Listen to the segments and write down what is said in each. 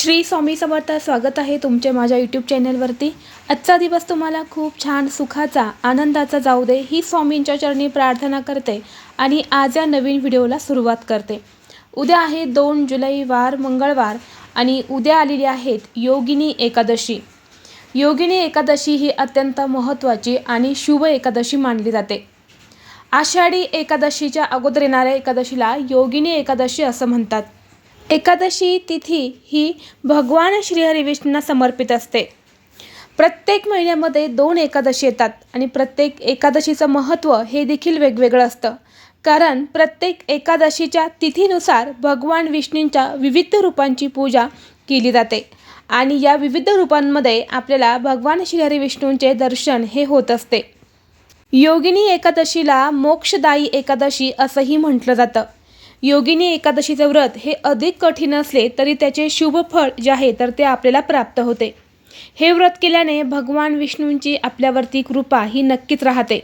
श्री स्वामी समर्थ स्वागत आहे तुमचे माझ्या यूट्यूब चॅनलवरती आजचा दिवस तुम्हाला खूप छान सुखाचा आनंदाचा जाऊ दे ही स्वामींच्या चरणी प्रार्थना करते आणि आज या नवीन व्हिडिओला सुरुवात करते. उद्या आहे दोन जुलै वार मंगळवार आणि उद्या आलेली आहेत योगिनी एकादशी. योगिनी एकादशी ही अत्यंत महत्त्वाची आणि शुभ एकादशी मानली जाते. आषाढी एकादशीच्या अगोदर येणाऱ्या एकादशीला योगिनी एकादशी असं म्हणतात. एकादशी तिथी ही भगवान श्रीहरी विष्णूंना समर्पित असते. प्रत्येक महिन्यामध्ये दोन एकादशी येतात आणि प्रत्येक एकादशीचं महत्त्व हे देखील वेगवेगळं असतं. कारण प्रत्येक एकादशीच्या तिथीनुसार भगवान विष्णूंच्या विविध रूपांची पूजा केली जाते आणि या विविध रूपांमध्ये आपल्याला भगवान श्रीहरी विष्णूंचे दर्शन हे होत असते. योगिनी एकादशीला मोक्षदायी एकादशी असंही म्हटलं जातं. योगिनी एकादशीचं व्रत हे अधिक कठीण असले तरी त्याचे शुभ फळ जे आहे तर ते आपल्याला प्राप्त होते. हे व्रत केल्याने भगवान विष्णूंची आपल्यावरती कृपा ही नक्कीच राहते.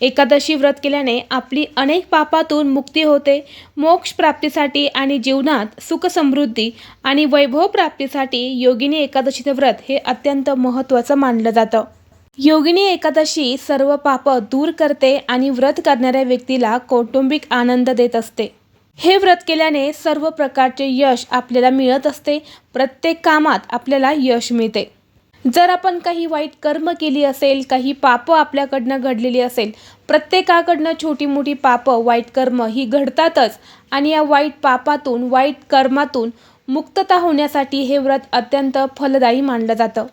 एकादशी व्रत केल्याने आपली अनेक पापातून मुक्ती होते. मोक्ष प्राप्तीसाठी आणि जीवनात सुख समृद्धी आणि वैभव प्राप्तीसाठी योगिनी एकादशीचं व्रत हे अत्यंत महत्त्वाचं मानलं जातं. योगिनी एकादशी सर्व पाप दूर करते आणि व्रत करणाऱ्या व्यक्तीला कौटुंबिक आनंद देत असते. हे व्रत केल्याने सर्व प्रकारचे यश आपल्याला मिळत असते. प्रत्येक कामात आपल्याला यश मिळते. जर आपण काही वाईट कर्म केली असेल काही पापं आपल्याकडनं घडलेली असेल प्रत्येकाकडनं छोटी मोठी पापं वाईट कर्म ही घडतातच आणि या वाईट पापातून वाईट कर्मातून मुक्तता होण्यासाठी हे व्रत अत्यंत फलदायी मानलं जातं.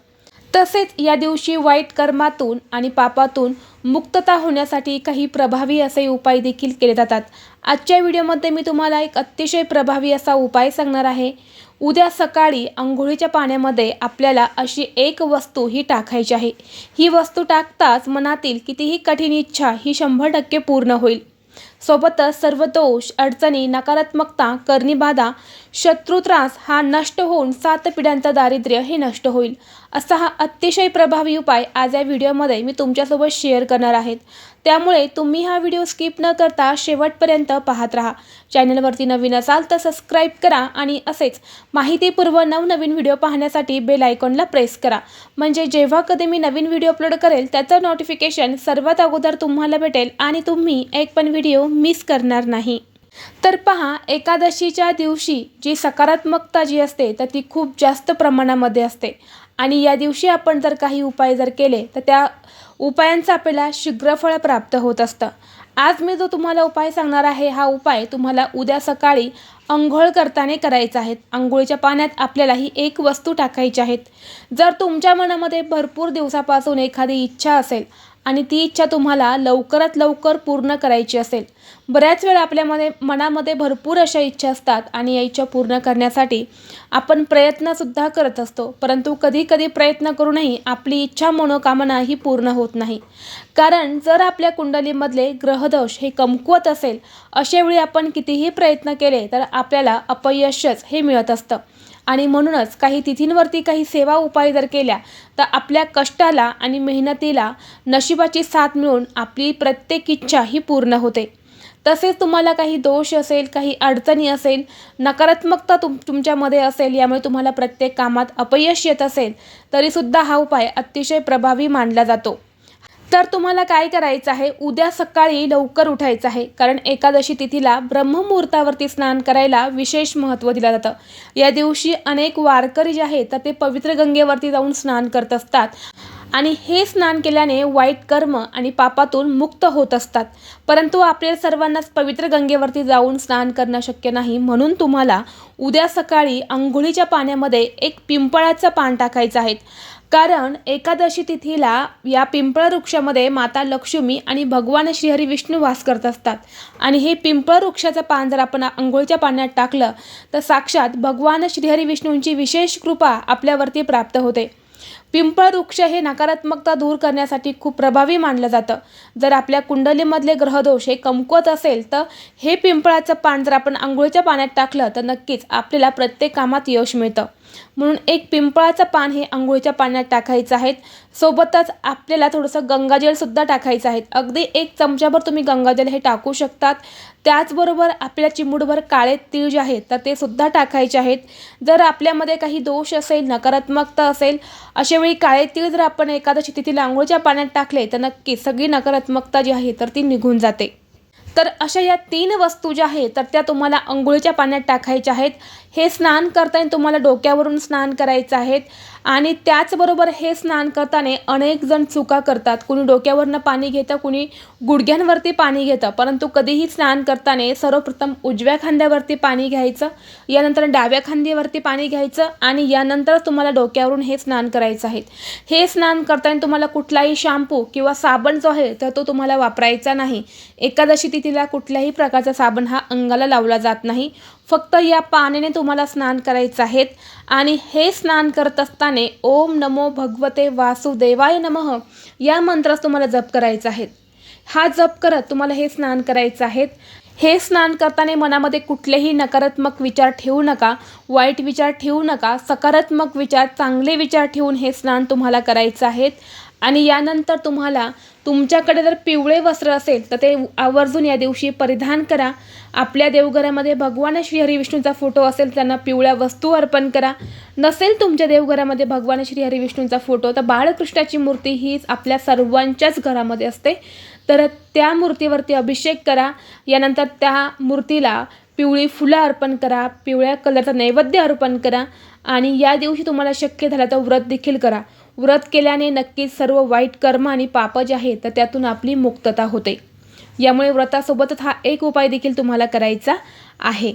तसेच या दिवशी वाईट कर्मातून आणि पापातून मुक्तता होण्यासाठी काही प्रभावी असे उपाय देखील केले जातात. आजच्या व्हिडिओमध्ये मी तुम्हाला एक अतिशय प्रभावी असा उपाय सांगणार आहे. उद्या सकाळी आंघोळीच्या पाण्यामध्ये आपल्याला अशी एक वस्तू ही टाकायची आहे. ही वस्तू टाकताच मनातील कितीही कठीण इच्छा ही शंभर टक्के पूर्ण होईल. सोबतच सर्व दोष अडचणी नकारात्मकता करणीबाधा शत्रुत्रास हा नष्ट होऊन सात पिढ्यांचं दारिद्र्य हे नष्ट होईल. असा हा अतिशय प्रभावी उपाय आज या व्हिडिओमध्ये मी तुमच्यासोबत शेअर करणार आहेत त्यामुळे तुम्ही हा व्हिडिओ स्किप न करता शेवटपर्यंत पाहत राहा. चॅनलवरती नवीन असाल तर सबस्क्राईब करा आणि असेच माहितीपूर्व नवनवीन व्हिडिओ पाहण्यासाठी बेल आयकॉनला प्रेस करा. म्हणजे जेव्हा कधी मी नवीन व्हिडिओ अपलोड करेल त्याचं नोटिफिकेशन सर्वात अगोदर तुम्हाला भेटेल आणि तुम्ही एक पण व्हिडिओ मिस करणार नाही. तर पहा एकादशीच्या दिवशी जी सकारात्मकता जी असते तर ती खूप जास्त प्रमाणामध्ये असते. आणि या दिवशी आपण जर काही उपाय जर केले तर त्या उपायांचं आपल्याला शीघ्रफळ प्राप्त होत असतं. आज मी जो तुम्हाला उपाय सांगणार आहे हा उपाय तुम्हाला उद्या सकाळी अंघोळ करताना करायचा आहे. आंघोळीच्या पाण्यात आपल्याला ही एक वस्तू टाकायची आहेत जर तुमच्या मनामध्ये भरपूर दिवसापासून एखादी इच्छा असेल आणि ती इच्छा तुम्हाला लवकरात लवकर पूर्ण करायची असेल. बऱ्याच वेळा आपल्यामध्ये मनामध्ये भरपूर अशा इच्छा असतात आणि या इच्छा पूर्ण करण्यासाठी आपण प्रयत्नसुद्धा करत असतो. परंतु कधी कधी प्रयत्न करूनही आपली इच्छा मनोकामना ही पूर्ण होत नाही. कारण जर आपल्या कुंडलीमधले ग्रहदोष हे कमकुवत असेल अशावेळी आपण कितीही प्रयत्न केले तर आपल्याला अपयशच हे मिळत असतं. आणि म्हणूनच काही तिथींवरती काही सेवा उपाय जर केल्या तर आपल्या कष्टाला आणि मेहनतीला नशिबाची साथ मिळून आपली प्रत्येक इच्छा ही पूर्ण होते. तसेच तुम्हाला काही दोष असेल काही अडचणी असेल नकारात्मकता तुम तुमच्यामध्ये असेल यामुळे तुम्हाला प्रत्येक कामात अपयश येत असेल तरीसुद्धा हा उपाय अतिशय प्रभावी मानला जातो. तर तुम्हाला काय करायचं आहे? उद्या सकाळी लवकर उठायचं आहे. कारण एकादशी तिथीला ब्रह्ममुहूर्तावरती स्नान करायला विशेष महत्त्व दिलं जातं. या दिवशी अनेक वारकरी जे आहेत तर ते पवित्र गंगेवरती जाऊन स्नान करत असतात. आणि हे स्नान केल्याने वाईट कर्म आणि पापातून मुक्त होत असतात. परंतु आपल्या सर्वांनाच पवित्र गंगेवरती जाऊन स्नान करणं शक्य नाही. म्हणून तुम्हाला उद्या सकाळी आंघोळीच्या पाण्यामध्ये एक पिंपळाचं पान टाकायचं आहे. कारण एकादशी तिथीला या पिंपळ वृक्षामध्ये माता लक्ष्मी आणि भगवान श्रीहरी विष्णू वास करत असतात. आणि हे पिंपळ वृक्षाचं पान जर आपण आंघोळीच्या पाण्यात टाकलं तर साक्षात भगवान श्रीहरी विष्णूंची विशेष कृपा आपल्यावरती प्राप्त होते. पिंपळ वृक्ष हे नकारात्मकता दूर करण्यासाठी खूप प्रभावी मानलं जातं. जर आपल्या कुंडलीमधले ग्रहदोष हे कमकुवत असेल तर हे पिंपळाचं पान जर आपण आंघोळीच्या पाण्यात टाकलं तर नक्कीच आपल्याला प्रत्येक कामात यश मिळतं. म्हणून एक पिंपळाचं पान हे आंघोळीच्या पाण्यात टाकायचं आहे. सोबतच आपल्याला थोडंसं गंगाजलसुद्धा टाकायचं आहे. अगदी एक चमच्याभर तुम्ही गंगाजल हे टाकू शकतात. त्याचबरोबर आपल्या चिमूटभर काळे तीळ जे आहेत तर ते सुद्धा टाकायचे आहेत. जर आपल्यामध्ये काही दोष असेल नकारात्मकता असेल अशा वेळी काळे तीळ जर आपण एकादशी तिथील आंघोळीच्या पाण्यात टाकले तर नक्की सगळी नकारात्मकता जी आहे तर ती निघून जाते. तर अशा या तीन वस्तू ज्या आहेत तर त्या तुम्हाला अंघोळीच्या पाण्यात टाकायच्या आहेत. हे स्नान करताना तुम्हाला डोक्यावरून स्नान करायचं आहेत. आणि त्याचबरोबर हे स्नान करताना अनेक जण चुका करतात. कुणी डोक्यावरनं पाणी घेतं कुणी गुडघ्यांवरती पाणी घेतं. परंतु कधीही स्नान करताना सर्वप्रथम उजव्या खांद्यावरती पाणी घ्यायचं यानंतर डाव्या खांद्यावरती पाणी घ्यायचं आणि यानंतर तुम्हाला डोक्यावरून हे स्नान करायचं आहे. हे स्नान करताना तुम्हाला कुठलाही शॅम्पू किंवा साबण जो आहे तर तो तुम्हाला वापरायचा नाही. एकादशी तिथीला कुठल्याही प्रकारचा साबण हा अंगाला लावला जात नाही. फक्त या पाण्याने तुम्हाला स्नान करायचं आहेत. आणि हे स्नान करत असताना ओम नमो भगवते वासुदेवाय नमः या मंत्रास तुम्हाला जप करायचा आहे. हा जप करत तुम्हाला हे स्नान करायचं आहेत हे स्नान करताना मनामध्ये कुठलेही नकारात्मक विचार ठेवू नका वाईट विचार ठेवू नका सकारात्मक विचार चांगले विचार ठेवून हे स्नान तुम्हाला करायचं आहेत आणि यानंतर तुम्हाला तुमच्याकडे जर पिवळे वस्त्र असेल तर ते आवर्जून या दिवशी परिधान करा. आपल्या देवघरामध्ये भगवान श्री हरिविष्णूंचा फोटो असेल त्यांना पिवळ्या वस्तू अर्पण करा. नसेल तुमच्या देवघरामध्ये भगवान श्री हरिविष्णूंचा फोटो तर बाळकृष्णाची मूर्ती हीच आपल्या सर्वांच्याच घरामध्ये असते. तर त्या मूर्तीवरती अभिषेक करा. यानंतर त्या मूर्तीला पिवळी फुलं अर्पण करा पिवळ्या कलरचा नैवेद्य अर्पण करा आणि या दिवशी तुम्हाला शक्य झालं तर व्रत देखील करा. व्रत केल्याने नक्कीच सर्व वाईट कर्म आणि पाप जे आहे तर त्यातून आपली मुक्तता होते. यामुळे व्रतासोबतच हा एक उपाय देखील तुम्हाला करायचा आहे.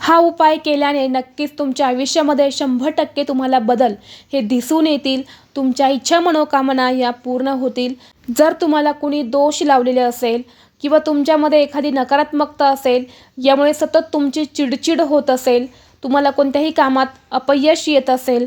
हा उपाय केल्याने नक्कीच तुमच्या आयुष्यामध्ये शंभर टक्के तुम्हाला बदल हे दिसून येतील. तुमच्या इच्छा मनोकामना या पूर्ण होतील. जर तुम्हाला कुणी दोष लावलेले असेल किंवा तुमच्यामध्ये एखादी नकारात्मकता असेल यामुळे सतत तुमची चिडचिड होत असेल तुम्हाला कोणत्याही कामात अपयश येत असेल